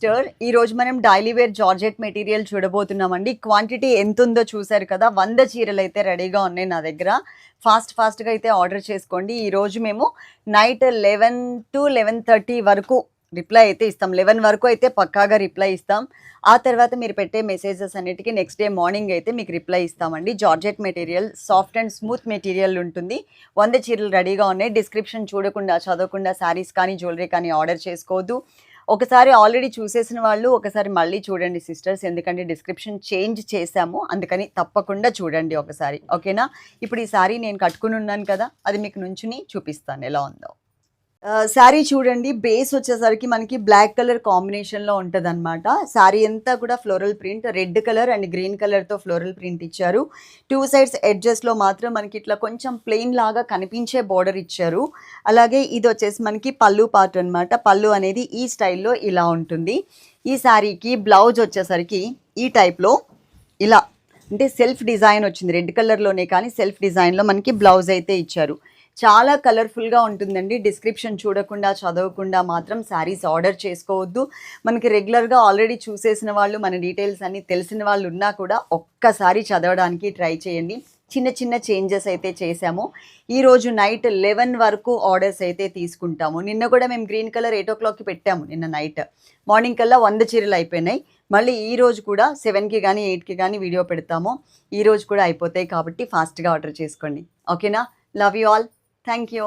Sister ఈ రోజు మనం డైలీ వేర్ జార్జెట్ మెటీరియల్ చూడబోతున్నామండి. క్వాంటిటీ ఎంత ఉందో చూసారు కదా వంద చీరలు అయితే రెడీగా ఉన్నాయి నా దగ్గర. ఫాస్ట్ ఫాస్ట్గా అయితే ఆర్డర్ చేసుకోండి. ఈ రోజు మేము night eleven to eleven thirty వరకు రిప్లై అయితే ఇస్తాం. లెవెన్ వరకు అయితే పక్కాగా రిప్లై ఇస్తాం. ఆ తర్వాత మీరు పెట్టే మెసేజెస్ అన్నిటికీ నెక్స్ట్ డే మార్నింగ్ అయితే మీకు రిప్లై ఇస్తామండి. Georgette material soft and smooth material ఉంటుంది. వంద చీరలు రెడీగా ఉన్నాయి. డిస్క్రిప్షన్ చూడకుండా చదవకుండా శారీస్ కానీ జ్యువెలరీ కానీ ఆర్డర్ చేసుకోవద్దు. ఒకసారి ఆల్రెడీ చూసేసిన వాళ్ళు ఒకసారి మళ్ళీ చూడండి సిస్టర్స్ ఎందుకంటే డిస్క్రిప్షన్ చేంజ్ చేశాము. అందుకని తప్పకుండా చూడండి ఒకసారి. ఓకేనా? ఇప్పుడు ఈ సారీ నేను కట్టుకుని ఉన్నాను కదా అది మీకు నుంచుని చూపిస్తాను. ఎలా ఉందో. శారీ చూడండి బేస్ వచ్చేసరికి మనకి బ్లాక్ కలర్ కాంబినేషన్లో ఉంటుంది అనమాట శారీ అంతా కూడా floral print red colour and green కలర్తో ఫ్లోరల్ ప్రింట్ ఇచ్చారు. టూ సైడ్స్ ఎడ్జెస్లో మాత్రం మనకి ఇట్లా కొంచెం ప్లెయిన్ లాగా కనిపించే బార్డర్ ఇచ్చారు. అలాగే ఇది వచ్చేసి మనకి పళ్ళు పార్ట్ అనమాట పళ్ళు అనేది ఈ స్టైల్లో ఇలా ఉంటుంది. ఈ శారీకి బ్లౌజ్ వచ్చేసరికి ఈ టైప్లో ఇలా అంటే సెల్ఫ్ డిజైన్ వచ్చింది. రెడ్ కలర్లోనే కానీ సెల్ఫ్ డిజైన్లో మనకి బ్లౌజ్ అయితే ఇచ్చారు. చాలా కలర్ఫుల్గా ఉంటుందండి. డిస్క్రిప్షన్ చూడకుండా చదవకుండా మాత్రం శారీస్ ఆర్డర్ చేసుకోవద్దు. మనకి రెగ్యులర్గా ఆల్రెడీ చూసేసిన వాళ్ళు మన డీటెయిల్స్ అన్నీ తెలిసిన వాళ్ళు ఉన్నా కూడా ఒక్కసారి చదవడానికి ట్రై చేయండి. చిన్న చిన్న చేంజెస్ అయితే చేశాము. ఈరోజు నైట్ లెవెన్ వరకు ఆర్డర్స్ అయితే తీసుకుంటాము. నిన్న కూడా మేము గ్రీన్ కలర్ ఎయిట్ ఓ క్లాక్కి పెట్టాము నిన్న నైట్ మార్నింగ్ కల్లా వంద చీరలు అయిపోయినాయి. మళ్ళీ ఈ రోజు కూడా సెవెన్కి కానీ ఎయిట్కి కానీ వీడియో పెడతాము. ఈ రోజు కూడా అయిపోతాయి కాబట్టి ఫాస్ట్గా ఆర్డర్ చేసుకోండి. ఓకేనా love you all thank you